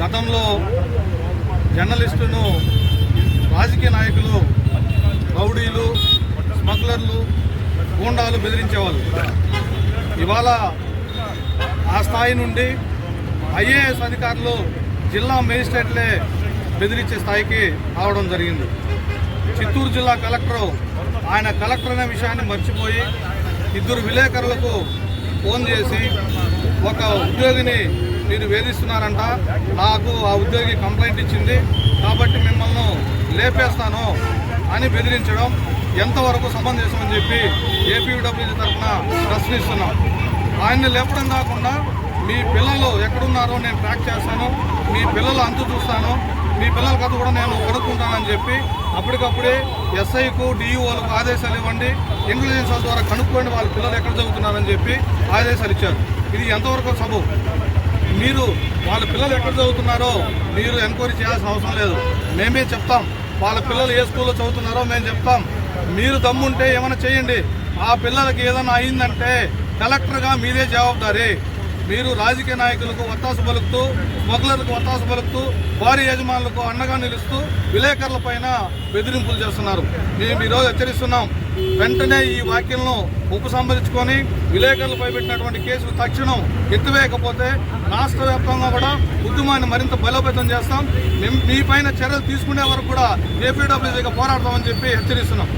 గతంలో జర్నలిస్టును రాజకీయ నాయకులు రౌడీలు స్మగ్లర్లు గూండాలు బెదిరించేవాళ్ళు. ఇవాళ ఆ స్థాయి నుండి ఐఏఎస్ అధికారులు జిల్లా మేజిస్ట్రేట్లే బెదిరించే స్థాయికి రావడం జరిగింది. చిత్తూరు జిల్లా కలెక్టర్ ఆయన కలెక్టర్ అనే విషయాన్ని మర్చిపోయి ఇద్దరు విలేకరులకు ఫోన్ చేసి ఒక ఉద్యోగిని మీరు వేధిస్తున్నారంట. నాకు ఆ ఉద్యోగి కంప్లైంట్ ఇచ్చింది. కాబట్టి మిమ్మల్ని లేపేస్తాను అని బెదిరించడం ఎంతవరకు సమంజసం అని చెప్పి ఏపీడబ్ల్యూజీ తరఫున ప్రశ్నిస్తున్నాం. ఆయన్ని లేపడం కాకుండా మీ పిల్లలు ఎక్కడున్నారో నేను ట్రాక్ చేస్తాను. మీ పిల్లలు అంతు చూస్తాను. మీ పిల్లల కథ కూడా నేను కనుక్కుంటానని చెప్పి అప్పటికప్పుడే ఎస్ఐకు డిఈఓలకు ఆదేశాలు ఇవ్వండి. ఇంటెలిజెన్స్ ద్వారా కనుక్కోండి వాళ్ళ పిల్లలు ఎక్కడ చదువుతున్నారని చెప్పి ఆదేశాలు ఇచ్చారు. ఇది ఎంతవరకు సబు మీరు వాళ్ళ పిల్లలు ఎక్కడ చదువుతున్నారో మీరు ఎంక్వైరీ చేయాల్సిన అవసరం లేదు. మేమే చెప్తాం. వాళ్ళ పిల్లలు ఏ స్కూల్లో చదువుతున్నారో మేము చెప్తాం. మీరు దమ్ముంటే ఏమైనా చేయండి. ఆ పిల్లలకి ఏదైనా అయిందంటే కలెక్టర్గా మీదే జవాబుదారీ. మీరు రాజకీయ నాయకులకు ఒత్తాసు పలుకుతూ స్మగ్లర్లకు ఒత్తాసు పలుకుతూ భారీ యజమానులకు అండగా నిలుస్తూ విలేకరుల పైన బెదిరింపులు చేస్తున్నారు. మేము ఈరోజు హెచ్చరిస్తున్నాం. వెంటనే ఈ వ్యాఖ్యలను ఉపసంహరించుకొని విలేకరులపై పెట్టినటువంటి కేసులు తక్షణం ఎత్తివేయకపోతే రాష్ట్ర వ్యాప్తంగా కూడా ఉద్యమాన్ని మరింత బలోపేతం చేస్తాం. మేము మీ పైన చర్యలు తీసుకునే వరకు కూడా ఏపీడబ్ల్యూసీగా పోరాడతామని చెప్పి హెచ్చరిస్తున్నాం.